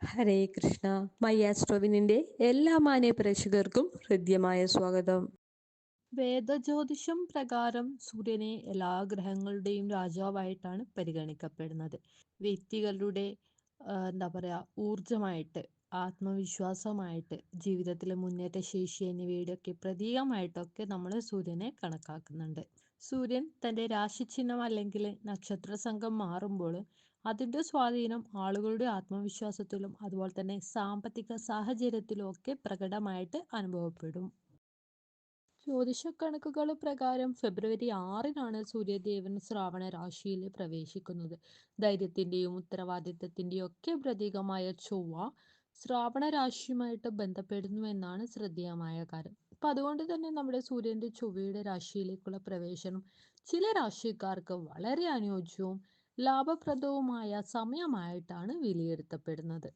ഹരേ Krishna. My ആസ്ട്രോവിനിന്റെ എല്ലാ മാന്യ പ്രേക്ഷകർക്കും ഹൃദ്യമായ സ്വാഗതം. വേദജ്യോതിഷം പ്രകാരം സൂര്യനെ എല്ലാ ഗ്രഹങ്ങളുടെയും രാജാവായിട്ടാണ് പരിഗണിക്കപ്പെടുന്നത്. വ്യക്തികളുടെ എന്താ പറയാ ഊർജമായിട്ട് ആത്മവിശ്വാസമായിട്ട് ജീവിതത്തിലെ മുന്നേറ്റ ശേഷി എന്നിവയുടെയൊക്കെ പ്രതീകമായിട്ടൊക്കെ നമ്മൾ സൂര്യനെ കണക്കാക്കുന്നുണ്ട്. സൂര്യൻ തന്റെ രാശിചിഹ്നം അല്ലെങ്കിൽ നക്ഷത്ര സംഘം മാറുമ്പോൾ അതിന്റെ സ്വാധീനം ആളുകളുടെ ആത്മവിശ്വാസത്തിലും അതുപോലെ തന്നെ സാമ്പത്തിക സാഹചര്യത്തിലും ഒക്കെ പ്രകടമായിട്ട് അനുഭവപ്പെടും. ജ്യോതിഷ കണക്കുകൾ പ്രകാരം ഫെബ്രുവരി ആറിനാണ് സൂര്യദേവൻ ശ്രാവണ രാശിയിൽ പ്രവേശിക്കുന്നത്. ധൈര്യത്തിന്റെയും ഉത്തരവാദിത്തത്തിന്റെയും ഒക്കെ പ്രതീകമായ ചൊവ്വ ശ്രാവണ രാശിയുമായിട്ട് ബന്ധപ്പെടുന്നു എന്നാണ് ശ്രദ്ധേയമായ കാര്യം. അപ്പൊ അതുകൊണ്ട് തന്നെ നമ്മുടെ സൂര്യന്റെ ചൊവ്വയുടെ രാശിയിലേക്കുള്ള പ്രവേശനം ചില രാശിക്കാർക്ക് വളരെ അനുയോജ്യവും ലാഭപ്രദവുമായ സമയമായിട്ടാണ് വിലയിരുത്തപ്പെടുന്നത്.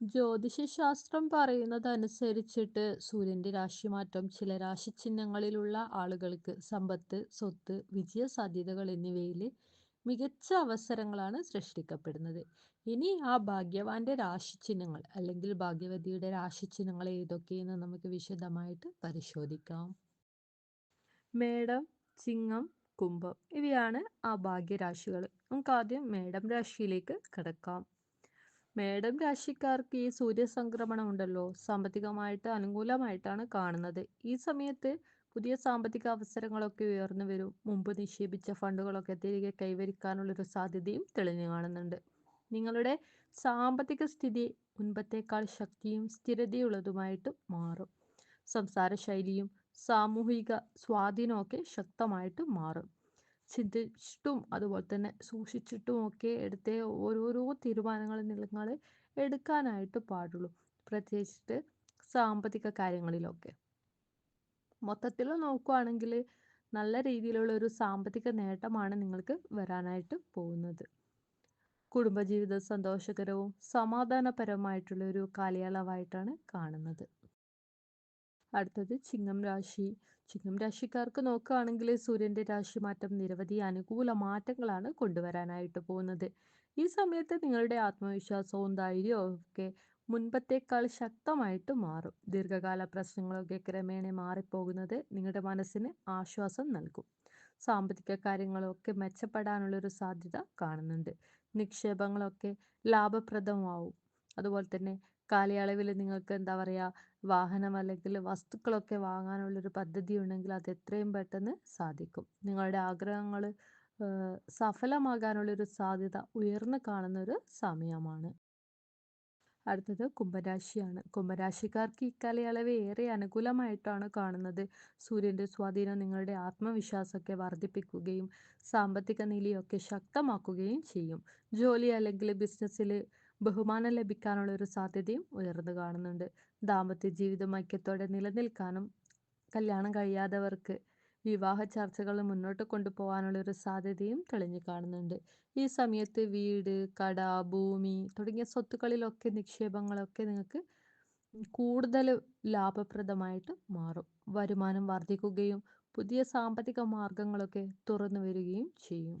ജ്യോതിഷശാസ്ത്രം പറയുന്നതനുസരിച്ചിട്ട് സൂര്യന്റെ രാശിമാറ്റം ചില രാശിചിഹ്നങ്ങളിലുള്ള ആളുകൾക്ക് സമ്പത്ത് സ്വത്ത് വിജയ സാധ്യതകൾ എന്നിവയിൽ മികച്ച അവസരങ്ങളാണ് സൃഷ്ടിക്കപ്പെടുന്നത്. ഇനി ആ ഭാഗ്യവാന്റെ രാശിചിഹ്നങ്ങൾ അല്ലെങ്കിൽ ഭാഗ്യവതിയുടെ രാശിചിഹ്നങ്ങൾ ഏതൊക്കെയെന്ന് നമുക്ക് വിശദമായിട്ട് പരിശോധിക്കാം. മേടം ചിങ്ങം കുംഭം ഇവയാണ് ആ ഭാഗ്യരാശികൾ. നമുക്ക് ആദ്യം മേടം രാശിയിലേക്ക് കിടക്കാം. മേടം രാശിക്കാർക്ക് ഈ സൂര്യസംക്രമണം ഉണ്ടല്ലോ. സാമ്പത്തികമായിട്ട് അനുകൂലമായിട്ടാണ് കാണുന്നത്. ഈ സമയത്ത് പുതിയ സാമ്പത്തിക അവസരങ്ങളൊക്കെ ഉയർന്നു വരും. മുമ്പ് നിക്ഷേപിച്ച ഫണ്ടുകളൊക്കെ തിരികെ കൈവരിക്കാനുള്ളൊരു സാധ്യതയും തെളിഞ്ഞു കാണുന്നുണ്ട്. നിങ്ങളുടെ സാമ്പത്തിക സ്ഥിതി മുൻപത്തേക്കാൾ ശക്തിയും സ്ഥിരതയുള്ളതുമായിട്ട് മാറും. സംസാര ശൈലിയും സാമൂഹിക സ്വാധീനമൊക്കെ ശക്തമായിട്ട് മാറും. ചിന്തിച്ചിട്ടും അതുപോലെ തന്നെ സൂക്ഷിച്ചിട്ടും ഒക്കെ എടുത്ത ഓരോരോ തീരുമാനങ്ങൾ നിങ്ങൾ എടുക്കാനായിട്ട് പാടുള്ളൂ. പ്രത്യേകിച്ചിട്ട് സാമ്പത്തിക കാര്യങ്ങളിലൊക്കെ. മൊത്തത്തിൽ നോക്കുകയാണെങ്കിൽ നല്ല രീതിയിലുള്ള ഒരു സാമ്പത്തിക നേട്ടമാണ് നിങ്ങൾക്ക് വരാനായിട്ട് പോകുന്നത്. കുടുംബജീവിതം സന്തോഷകരവും സമാധാനപരവുമായിട്ടുള്ള ഒരു കാലയളവായിട്ടാണ് കാണുന്നത്. അടുത്തത് ചിങ്ങം രാശി. ചിങ്ങം രാശിക്കാർക്ക് നോക്കുകയാണെങ്കിൽ സൂര്യന്റെ രാശി മാറ്റം നിരവധി അനുകൂല മാറ്റങ്ങളാണ് കൊണ്ടുവരാനായിട്ട് പോകുന്നത്. ഈ സമയത്ത് നിങ്ങളുടെ ആത്മവിശ്വാസവും ധൈര്യവും ഒക്കെ മുൻപത്തേക്കാൾ ശക്തമായിട്ട് മാറും. ദീർഘകാല പ്രശ്നങ്ങളൊക്കെ ക്രമേണ മാറിപ്പോകുന്നത് നിങ്ങളുടെ മനസ്സിന് ആശ്വാസം നൽകും. സാമ്പത്തിക കാര്യങ്ങളൊക്കെ മെച്ചപ്പെടാനുള്ളൊരു സാധ്യത കാണുന്നുണ്ട്. നിക്ഷേപങ്ങളൊക്കെ ലാഭപ്രദമാവും. അതുപോലെ തന്നെ കാലയളവിൽ നിങ്ങൾക്ക് എന്താ പറയുക വാഹനം അല്ലെങ്കിൽ വസ്തുക്കളൊക്കെ വാങ്ങാനുള്ളൊരു പദ്ധതി ഉണ്ടെങ്കിൽ അത് എത്രയും പെട്ടെന്ന് സാധിക്കും. നിങ്ങളുടെ ആഗ്രഹങ്ങൾ സഫലമാകാനുള്ളൊരു സാധ്യത ഉയർന്നു കാണുന്ന ഒരു സമയമാണ്. അടുത്തത് കുംഭരാശിയാണ്. കുംഭരാശിക്കാർക്ക് ഇക്കാലയളവ് ഏറെ അനുകൂലമായിട്ടാണ് കാണുന്നത്. സൂര്യന്റെ സ്വാധീനം നിങ്ങളുടെ ആത്മവിശ്വാസമൊക്കെ വർദ്ധിപ്പിക്കുകയും സാമ്പത്തിക നിലയൊക്കെ ശക്തമാക്കുകയും ചെയ്യും. ജോലി അല്ലെങ്കിൽ ബിസിനസ്സിൽ ബഹുമാനം ലഭിക്കാനുള്ള ഒരു സാധ്യതയും ഉയർന്നു കാണുന്നുണ്ട്. ദാമ്പത്യ ജീവിതം ഐക്യത്തോടെ നിലനിൽക്കാനും കല്യാണം കഴിയാത്തവർക്ക് വിവാഹ ചർച്ചകൾ മുന്നോട്ട് കൊണ്ടുപോകാനുള്ള ഒരു സാധ്യതയും തെളിഞ്ഞു കാണുന്നുണ്ട്. ഈ സമയത്ത് വീട് കട ഭൂമി തുടങ്ങിയ സ്വത്തുക്കളിലൊക്കെ നിക്ഷേപങ്ങളൊക്കെ നിങ്ങൾക്ക് കൂടുതൽ ലാഭപ്രദമായിട്ട് മാറും. വരുമാനം വർദ്ധിക്കുകയും പുതിയ സാമ്പത്തിക മാർഗങ്ങളൊക്കെ തുറന്നു വരികയും ചെയ്യും.